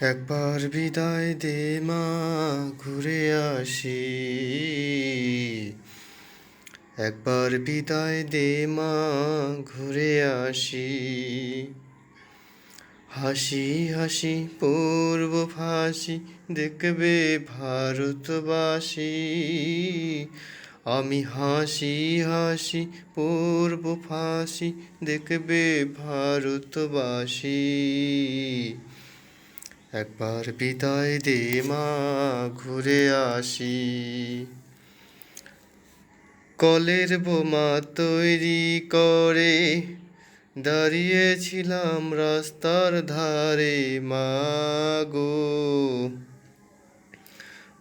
একবার বিদায় দে মা, ঘুরে আসি। একবার বিদায় দে মা, ঘুরে আসি। হাসি হাসি, পূর্ব ফাঁসি, দেখবে ভারতবাসী। আমি হাসি হাসি, পূর্ব ফাঁসি, দেখবে ভারতবাসী। একবার বিদায় দে মা, ঘুরে আসি। কলের বোমা তৈরি করে দাঁড়িয়েছিলাম রাস্তার ধারে, মা গো।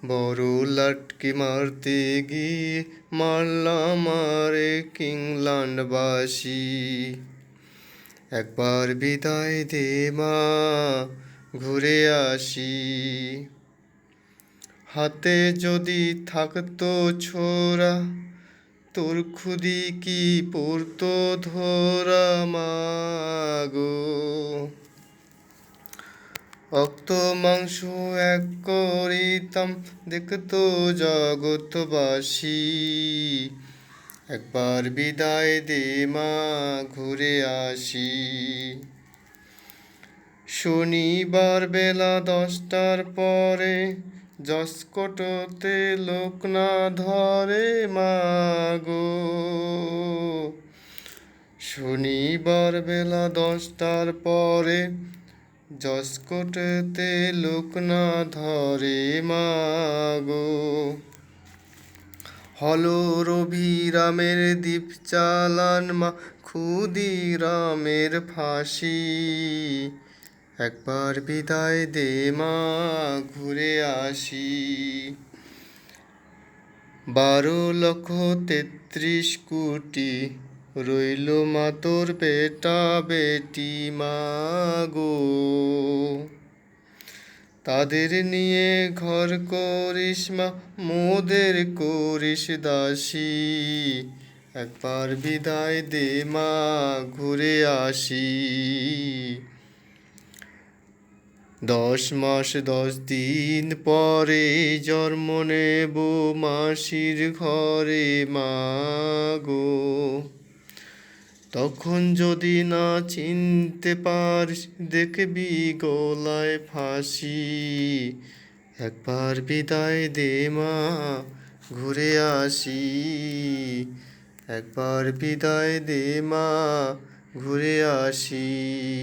বড় লাটকি মারতে গিয়ে মারলাম আরে কিংল্যান্ডবাসী একবার বিদায় দে মা ঘুরে আসি। হাতে যদি থাকতো ছোরা তোর খুদি কি পড়তো ধরা মাগো? অক্ত মাংস এক করিতাম, দেখতো জগৎবাসী। একবার বিদায় দে মা, ঘুরে আসি। শনিবার বেলা দশটার পরে জসকটোতে লোক না ধরে মাগো। শনিবার বেলা দশটার পরে জসকোটেতে লোক না ধরে মাগো। হল রবি রামের দ্বীপ চালান মা খুদি রামের ফাঁসি। একবার বিদায় দে মা, ঘুরে আসি। বারো লক্ষ তেত্রিশ কোটি রইল মা তোর বেটা বেটি মা গো। তাদের নিয়ে ঘর করিস মা, মোদের করিস দাসী। একবার বিদায় দে মা, ঘুরে আসি। দশ মাস, দশ দিন পরে জন্ম নেব মাসির ঘরে মাগো তখন যদি না চিনতে পারিস, দেখবি গলায় ফাঁসি। একবার বিদায় দে, মা, ঘুরে আসি। একবার বিদায় দে, মা, ঘুরে আসি।